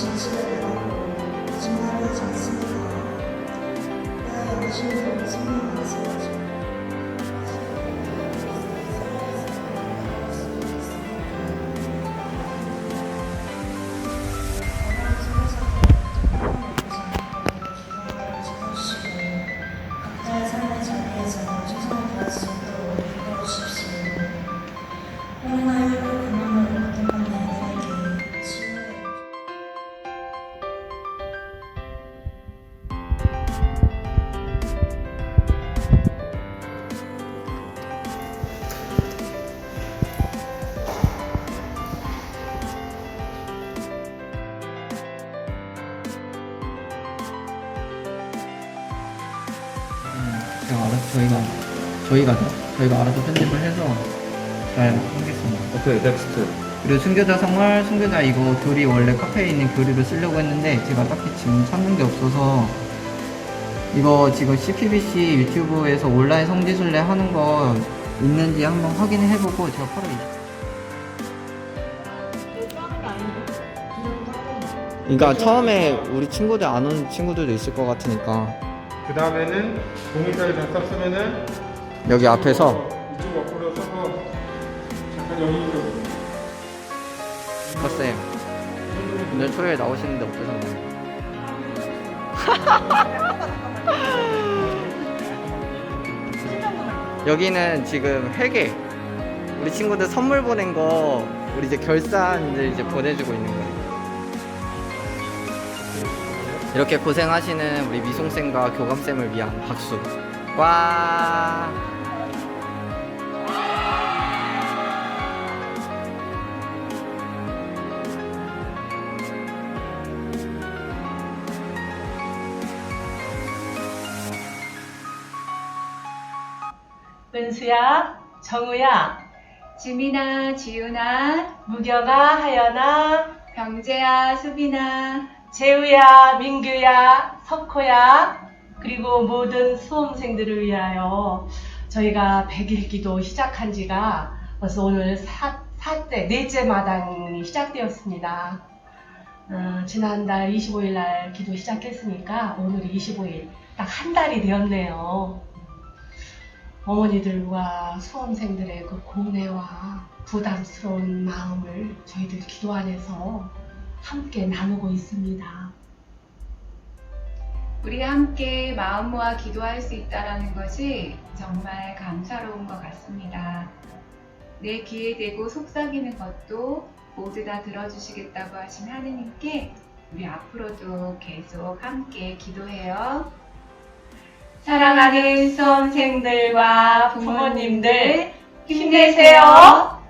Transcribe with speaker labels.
Speaker 1: 진실에 대해 증언하지 않습니다. 나의 양심을 증명합니다. 제가 알아서 저희가 저희가 저희가 알아서 편집을 해서 잘 하겠습니다.
Speaker 2: 오케이 넥스트
Speaker 1: 그리고 순교자 생활, 순교자 이거 교리 원래 카페에 있는 교리로 쓰려고 했는데 제가 딱히 지금 찾는 게 없어서 이거 지금 CPBC 유튜브에서 온라인 성지순례 하는 거 있는지 한번 확인해보고 제가 8월 20... 그러니까 처음에 우리 친구들 안 온 친구들도 있을 것 같으니까
Speaker 2: 그 다음에는 동의서에 다 썼으면은
Speaker 1: 여기 앞에서.
Speaker 2: 이쪽 옆으로 서서 잠깐 여기로
Speaker 1: 컸어요. 오늘 토요일 나오시는데 어떠셨나요? 여기는 지금 회계. 우리 친구들 선물 보낸 거 우리 이제 결산을 이제 보내주고 있는 거예요 이렇게 고생하시는 우리 미송쌤과 교감쌤을 위한 박수. 와.
Speaker 3: 은수야, 정우야,
Speaker 4: 지민아, 지윤아,
Speaker 3: 무경아, 하연아,
Speaker 4: 병재야, 수빈아,
Speaker 3: 재우야, 민규야, 석호야, 그리고 모든 수험생들을 위하여 저희가 100일 기도 시작한 지가 벌써 오늘 사, 사째, 넷째 마당이 시작되었습니다. 어, 지난달 25일 날 기도 시작했으니까 오늘이 25일, 딱 한 달이 되었네요. 어머니들과 수험생들의 그 고뇌와 부담스러운 마음을 저희들 기도 안에서 함께 나누고 있습니다.
Speaker 4: 우리가 함께 마음 모아 기도할 수 있다는 것이 정말 감사로운 것 같습니다. 내 귀에 대고 속삭이는 것도 모두 다 들어주시겠다고 하신 하느님께 우리 앞으로도 계속 함께 기도해요.
Speaker 3: 사랑하는 수험생들과 부모님들 힘내세요.